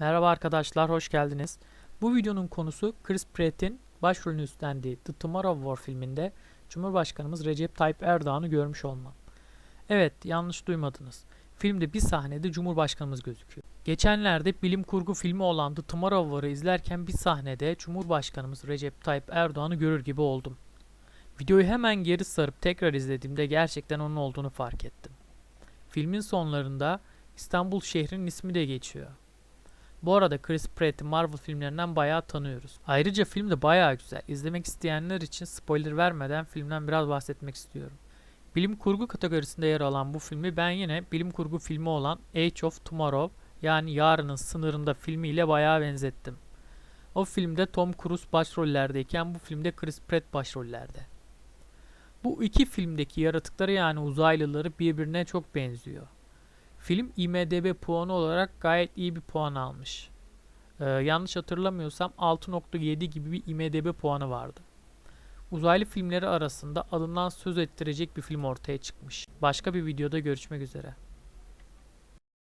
Merhaba arkadaşlar, hoş geldiniz. Bu videonun konusu Chris Pratt'in başrolünü üstlendiği The Tomorrow War filminde Cumhurbaşkanımız Recep Tayyip Erdoğan'ı görmüş olmam. Evet, yanlış duymadınız. Filmde bir sahnede Cumhurbaşkanımız gözüküyor. Geçenlerde bilim kurgu filmi olan The Tomorrow War'ı izlerken bir sahnede Cumhurbaşkanımız Recep Tayyip Erdoğan'ı görür gibi oldum. Videoyu hemen geri sarıp tekrar izlediğimde gerçekten onun olduğunu fark ettim. Filmin sonlarında İstanbul şehrinin ismi de geçiyor. Bu arada Chris Pratt'i Marvel filmlerinden bayağı tanıyoruz. Ayrıca film de bayağı güzel. İzlemek isteyenler için spoiler vermeden filmden biraz bahsetmek istiyorum. Bilim kurgu kategorisinde yer alan bu filmi ben yine bilim kurgu filmi olan Age of Tomorrow yani Yarının Sınırında filmiyle bayağı benzettim. O filmde Tom Cruise başrollerdeyken bu filmde Chris Pratt başrollerde. Bu iki filmdeki yaratıkları yani uzaylıları birbirine çok benziyor. Film IMDB puanı olarak gayet iyi bir puan almış. Ee, yanlış hatırlamıyorsam 6.7 gibi bir IMDB puanı vardı. Uzaylı filmleri arasında adından söz ettirecek bir film ortaya çıkmış. Başka bir videoda görüşmek üzere.